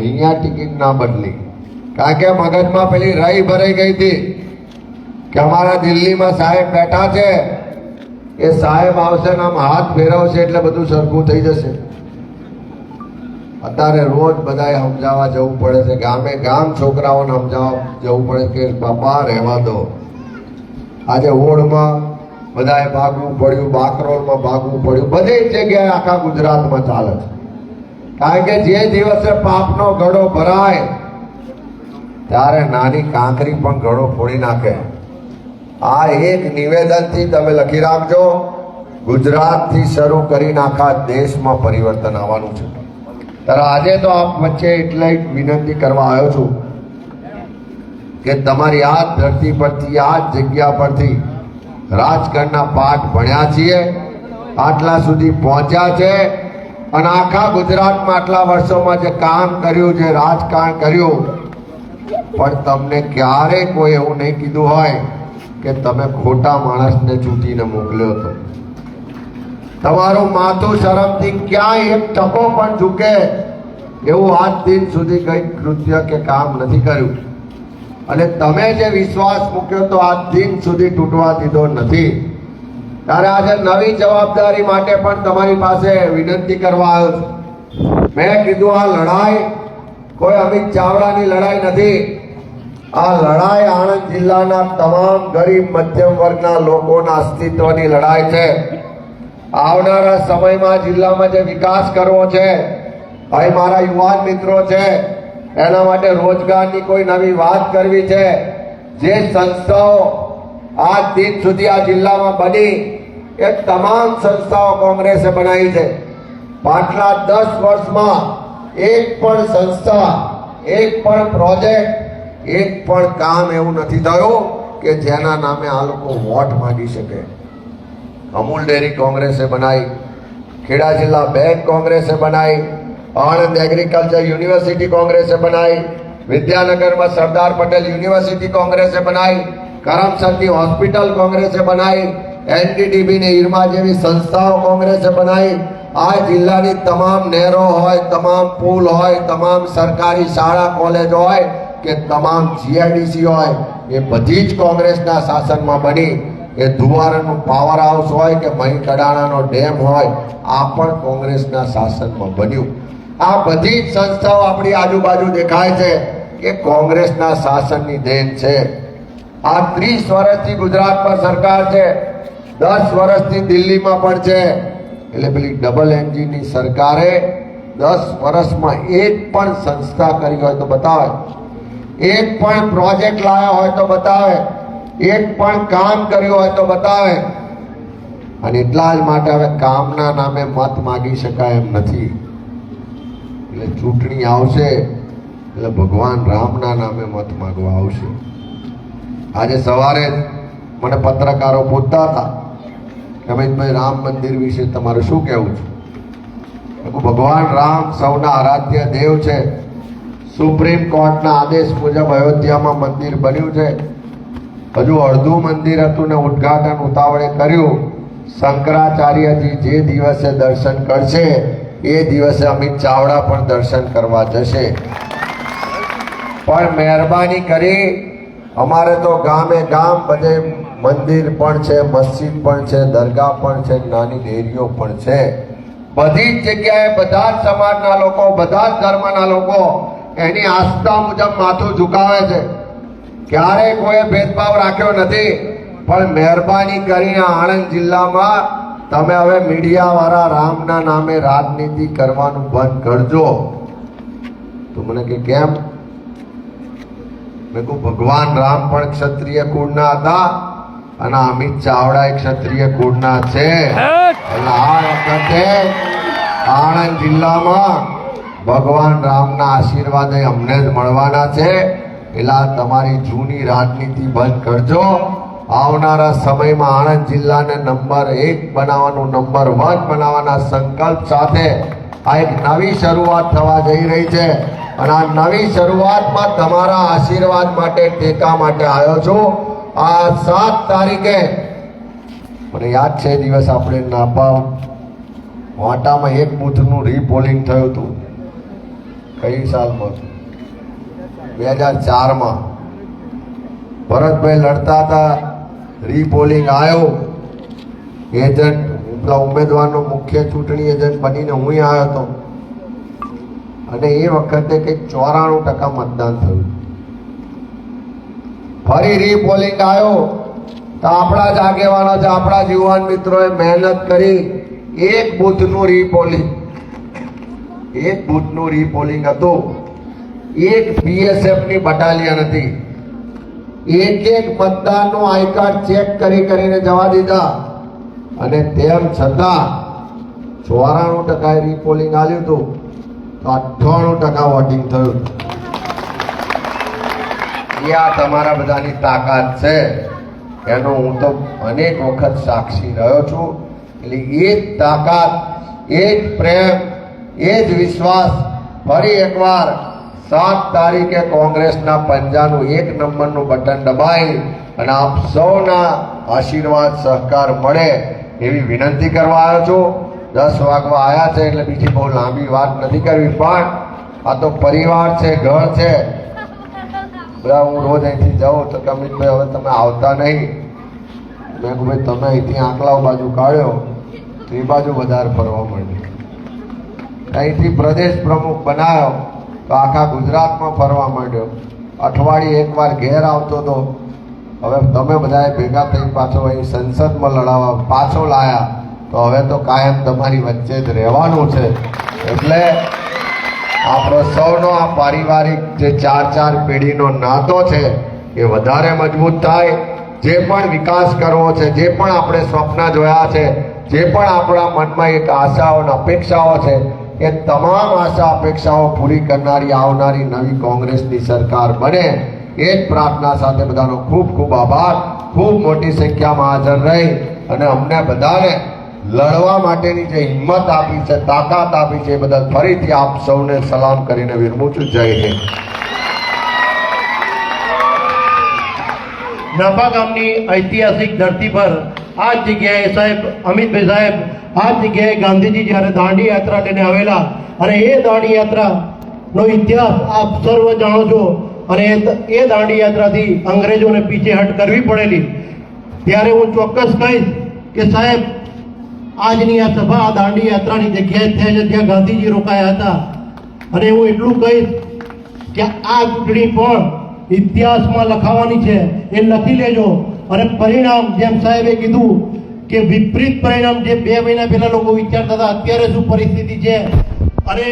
અહીંયા ટિકિટ ના બદલી. કારણ કે મગજમાં પેલી રહી ભરાઈ ગઈ હતી કે અમારા દિલ્હીમાં સાહેબ બેઠા છે. એ સાહેબ આવશે ને આમ હાથ ફેરવશે એટલે બધું સરખું થઈ જશે. અત્યારે રોજ બધાએ સમજાવવા જવું પડે છે ગામે ગામ છોકરાઓને સમજાવવા જવું પડે કે બાપા રહેવા દો. આજે ઓળમાં બધાએ ભાગવું પડ્યું, બાકરોલમાં ભાગવું પડ્યું. બધી જગ્યાએ આખા ગુજરાતમાં ચાલે છે. કારણ કે જે દિવસે પાપનો ગળો ભરાય, ત્યારે નાની કાંકરી પણ ઘડો ફોડી નાખે. આ એક નિવેદનથી તમે લખી રાખજો, ગુજરાતથી શરૂ કરીને આખા દેશમાં પરિવર્તન આવવાનું છે. ત્યારે આજે તો આપ વચ્ચે એટલે વિનંતી કરવા આવ્યો છું કે તમારી આ ધરતી પરથી, આ જગ્યા પરથી રાજકારણના પાઠ ભણ્યા છીએ, આટલા સુધી પહોંચ્યા છે. અને આખા ગુજરાતમાં આટલા વર્ષોમાં જે કામ કર્યું, જે રાજકારણ કર્યું, પણ તમને ક્યારે કોઈ એવું નહીં કીધું હોય કે તમે ખોટા માણસને ચૂંટીને મોકલ્યો હતો. તમારું માથું શરમથી ક્યાંય એક ટકો પણ ઝૂકે એવું આજ દિન સુધી કંઈ કૃત્ય કે કામ નથી કર્યું. અને તમે જે વિશ્વાસ મૂક્યો તો આજ દિન સુધી તૂટવા દીધો નથી. ત્યારે આજે નવી જવાબદારી માટે પણ તમારી પાસે વિનંતી કરવા આવ્યો છું. મેં કીધું, આ લડાઈ કોઈ અમિત ચાવડાની લડાઈ નથી. આ લડાઈ આણંદ જિલ્લાના તમામ ગરીબ મધ્યમ વર્ગના લોકોના અસ્તિત્વની લડાઈ છે. આવનારા સમયમાં જિલ્લામાં જે વિકાસ કરવો છે અહીં મારા યુવાન મિત્રો છે, એના માટે રોજગારની કોઈ નવી વાત કરવી છે. જે સંસ્થાઓ આજ દિન સુધી આ જિલ્લામાં બની એ તમામ સંસ્થાઓ કોંગ્રેસે બનાવી છે. પાછલા દસ વર્ષમાં એક પણ સંસ્થા, એક પણ પ્રોજેક્ટ, એક પણ કામ એવું નથી થયું કે જેના નામે આ લોકો વોટ માંગી શકે. અમૂલ ડેરી કોંગ્રેસે બનાવી ખેડા જિલ્લા બેંક કોંગ્રેસે બનાવી આણંદ એગ્રીકલ્ચર યુનિવર્સિટી કોંગ્રેસે બનાવી વિદ્યાનગરમાં સરદાર પટેલ યુનિવર્સિટી કોંગ્રેસે બનાવી કરમસદની હોસ્પિટલ કોંગ્રેસે બનાવી, એનડીડીબી ને ઈરમા જેવી સંસ્થાઓ કોંગ્રેસે બનાવી. આ જિલ્લાની તમામ નહેરો હોય, તમામ પુલ હોય, તમામ સરકારી શાળા, કોલેજ હોય કે તમામ જીઆઈડીસી હોય, એ બધી જ કોંગ્રેસના શાસનમાં બની. એ ધુવારાનું પાવર હાઉસ હોય કે મહીકડાણાનો ડેમ હોય, આ પણ કોંગ્રેસના શાસનમાં બન્યું. આ બધી જ સંસ્થાઓ આપણી આજુબાજુ દેખાય છે કે કોંગ્રેસના શાસનની દેન છે. આ ત્રીસ વર્ષથી ગુજરાતમાં સરકાર છે. દસ વર્ષથી દિલ્હીમાં પણ છે. એટલે પેલી ડબલ એન્જિનની સરકારે દસ વર્ષમાં એક પણ સંસ્થા કરી હોય તો બતાવે. એક પણ પ્રોજેક્ટ લાવ્યા હોય તો બતાવે. એક પણ કામ કર્યું હોય તો બતાવે. અને એટલા જ માટે હવે કામના નામે મત માગી શકાય એમ નથી. એટલે ચૂંટણી આવશે. એટલે ભગવાન રામના નામે મત માગવા આવશે. આજે સવારે મને પત્રકારો પૂછતા હતા કે અમિતભાઈ, રામ મંદિર વિશે તમારું શું કહેવું છે? ભગવાન રામ સૌના આરાધ્ય દેવ છે. સુપ્રીમ કોર્ટના આદેશ મુજબ અયોધ્યામાં મંદિર બન્યું છે. હજુ અડધું મંદિર હતું ને ઉદ્ઘાટન ઉતાવળે કર્યું. શંકરાચાર્યજી જે દિવસે દર્શન કરશે, એ દિવસે અમિત ચાવડા પણ દર્શન કરવા જશે. પણ મહેરબાની કરી અમારે તો ગામે ગામ બધે મંદિર પણ છે, મસ્જિદ પણ છે, દરગાહ પણ છે, નાની ડેરીઓ પણ છે. બધી જ જગ્યાએ બધા જ સમાજના લોકો, બધા જ ધર્મના લોકો એની આસ્થા મુજબ માથું ઝુકાવે છે. ક્યારેય કોઈ ભેદભાવ રાખ્યો નથી, પણ મહેરબાની કરીને આણંદ જિલ્લામાં તમે હવે મીડિયા વાળા રામના નામે રાજનીતિ કરવાનું બંધ કરજો. તો મને કે કેમ? મેં કહું ભગવાન રામ પણ ક્ષત્રિય કુળના હતા અને અમિત ચાવડા એ ક્ષત્રિય કુળના છે. એટલે આ વખતે આણંદ જિલ્લામાં ભગવાન રામના આશીર્વાદ અમને જ મળવાના છે. એટલે તમારી જૂની રાજનીતિ બંધ કરજો. આવનારા સમયમાં આણંદ જિલ્લાને નંબર એક બનાવવાનું નંબર વન બનાવવાના સંકલ્પ સાથે આ એક નવી શરૂઆત થવા જઈ રહી છે. અને આ નવી શરૂઆતમાં તમારા આશીર્વાદ માટે ટેકા માટે આવ્યો છું. આ સાત તારીખે, મને યાદ છે દિવસ આપણે નાપા વાટામાં એક બૂથનું રીપોલિંગ થયું હતું. કઈ સાલમાં? બે હજાર ચારમાં. ભરતભાઈ લડતા હતા રીપોલિંગ આવ્યો. એજન્ટ પેલા ઉમેદવારનો મુખ્ય ચૂંટણી એજન્ટ બનીને હું આવ્યો હતો. અને એ વખતે કંઈક ચોરાણું ટકા મતદાન થયું. ફરી રીપોલિંગ આવ્યો તો આપણા જ આગેવાનો છે, આપણા જ યુવાન મિત્રોએ મહેનત કરી એક બુથનું રીપોલિંગ. એક બુથનું રીપોલિંગ હતું. એક બીએસએફની બટાલિયન હતી. એક એક મતદારનું આઈ કાર્ડ ચેક કરી કરીને જવા દીધા. અને તેમ છતાં ચોરાણું ટકા રીપોલિંગ આવ્યું હતું, તો અઠ્ઠાણું ટકા વોટિંગ થયું. એ આ તમારા બધાની તાકાત છે. એનો હું તો અનેક વખત સાક્ષી રહ્યો છું. એટલે એ જ તાકાત, એ જ પ્રેમ, એ જ વિશ્વાસ ફરી એકવાર સાત તારીખે કોંગ્રેસના પંજાનું એક નંબરનું બટન દબાઈ અને આપ સૌના આશીર્વાદ, સહકાર મળે. એવી વિનંતી કરવા આવ્યો છું. દસ વાગવા આવ્યા છે એટલે બીજી બહુ લાંબી વાત નથી કરવી, પણ આ તો પરિવાર છે, ઘર છે. બધા હું રોજ અહીંથી જાઉં તો કે અમિતભાઈ હવે તમે આવતા નહીં. મેં કહું ભાઈ, તમે અહીંથી આંકલાઓ બાજુ કાઢ્યો તો એ બાજુ વધારે ફરવા માંડ્યો અહીંથી પ્રદેશ પ્રમુખ બનાવ્યો તો આખા ગુજરાતમાં ફરવા માંડ્યો. અઠવાડિયે એકવાર ઘેર આવતો હતો હવે તમે બધાએ ભેગા થઈને પાછો અહીં સંસદમાં લડાવવા પાછો લાયા, તો હવે તો કાયમ તમારી વચ્ચે જ રહેવાનું છે. એટલે આપણો સૌનો આ પારિવારિક જે ચાર ચાર પેઢીનો નાતો છે, એ વધારે મજબૂત થાય. જે પણ વિકાસ કરવો છે, જે પણ આપણે સ્વપ્ન જોયા છે, જે પણ આપણા મનમાં એક આશાઓ અને અપેક્ષાઓ છે, એ તમામ આશા અપેક્ષાઓ પૂરી કરનારી, આવનારી નવી કોંગ્રેસની સરકાર બને. એ જ પ્રાર્થના સાથે બધાનો ખૂબ ખૂબ આભાર. ખૂબ મોટી સંખ્યામાં હાજર રહી અને અમને બધાને લડવા માટેની જે હિંમત આપી છે, તાકાત આપી છે, એ બદલ ફરીથી આપ સૌને સલામ કરીને વિરમું છું. જય હિન્દ. નાપા ગામની ઐતિહાસિક ધરતી પર આ જગ્યાએ સાહેબ અમિતભાઈ સાહેબ, આ જગ્યાએ ગાંધીજી જ્યારે દાંડી યાત્રા લઈને આવેલા, અને એ દાંડી યાત્રાનો ઇતિહાસ આપ સર્વ જાણો છો. અને એ- દાંડી યાત્રાથી અંગ્રેજોને પીછેહટ કરવી પડેલી. ત્યારે હું ચોક્કસ કહીશ કે સાહેબ, આજની આ સભા આ દાંડી યાત્રાની જગ્યાએ થઈ છે, ત્યાં ગાંધીજી રોકાયા હતા. અને હું એટલું કહીશ કે આ ચૂંટણી પણ ઇતિહાસમાં લખાવાની છે, એ લખી લેજો. અને પરિણામ જેમ સાહેબે કીધું કે વિપરીત પરિણામ જે બે મહિના પહેલા લોકો વિચારતા હતા, અત્યારે શું પરિસ્થિતિ છે? અને